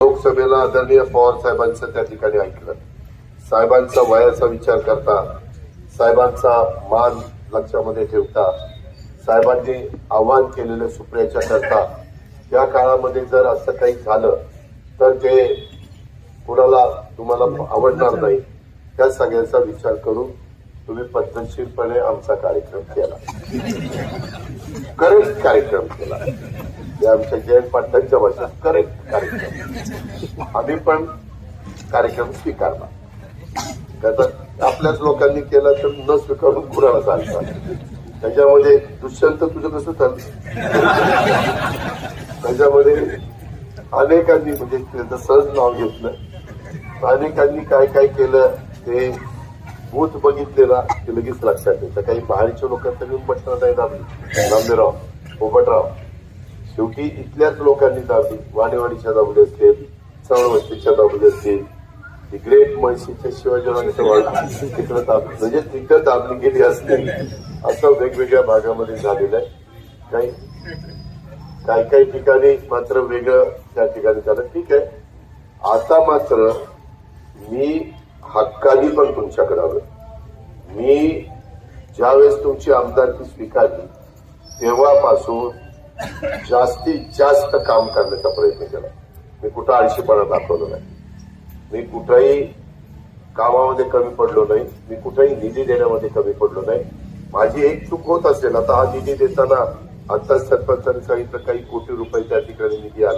लोकसभेला आदरणीय पवार साहेबांचं त्या ठिकाणी ऐकलं. साहेबांचा वयाचा विचार करता साहेबांचा मान लक्षामध्ये ठेवता साहेबांनी आव्हान केलेलं सुप्रियाच्या करता त्या काळामध्ये जर असं काही झालं तर ते कुणाला तुम्हाला आवडणार नाही. त्या सगळ्याचा विचार करून तुम्ही पद्धतशीरपणे आमचा कार्यक्रम केला. करेक्ट कार्यक्रम केला. ते आमच्या जयंत पाटलांच्या भाषेत करेक्ट कार्यक्रम. आम्ही पण कार्यक्रम स्वीकारला त्याचा आपल्याच लोकांनी केला तर न स्वीकारून कुणाला चालता त्याच्यामध्ये दुष्यंत तुझं कसं चाललं? त्याच्यामध्ये अनेकांनी म्हणजे त्याचं सहज नाव घेतलं. अनेकांनी काय काय केलं ते भूत बघितलेला ते लगेच लक्षात येतं. काही बाहेरच्या लोकांचं घेऊन बसणार नाही दाबली रामदेवराव पोपटराव शेवटी इथल्याच लोकांनी दाबली वाणीवाडीच्या दाबली असतील चवळवस्तीच्या दाबली असतील ती ग्रेट म्हैसीच्या शिवाजीरावांच्या तिकडं दाबली म्हणजे तिकडं दाबली गेली असतील असं वेगवेगळ्या भागामध्ये झालेलं आहे. काही काही काही ठिकाणी मात्र वेगळं त्या ठिकाणी झालं. ठीक आहे. आता मात्र मी हक्कानी पण तुमच्याकडे आलो मी ज्यावेळेस तुमची आमदारकी स्वीकारली तेव्हापासून जास्तीत जास्त काम करण्याचा प्रयत्न केला. मी कुठं आळशीपणा दाखवलो नाही. मी कुठंही कामामध्ये कमी पडलो नाही. मी कुठेही निधी देण्यामध्ये कमी पडलो नाही. माझी एक चूक होत असेल आता हा निधी देताना आता सरपंचाने सांगितलं काही कोटी रुपये त्या ठिकाणी निधी आला.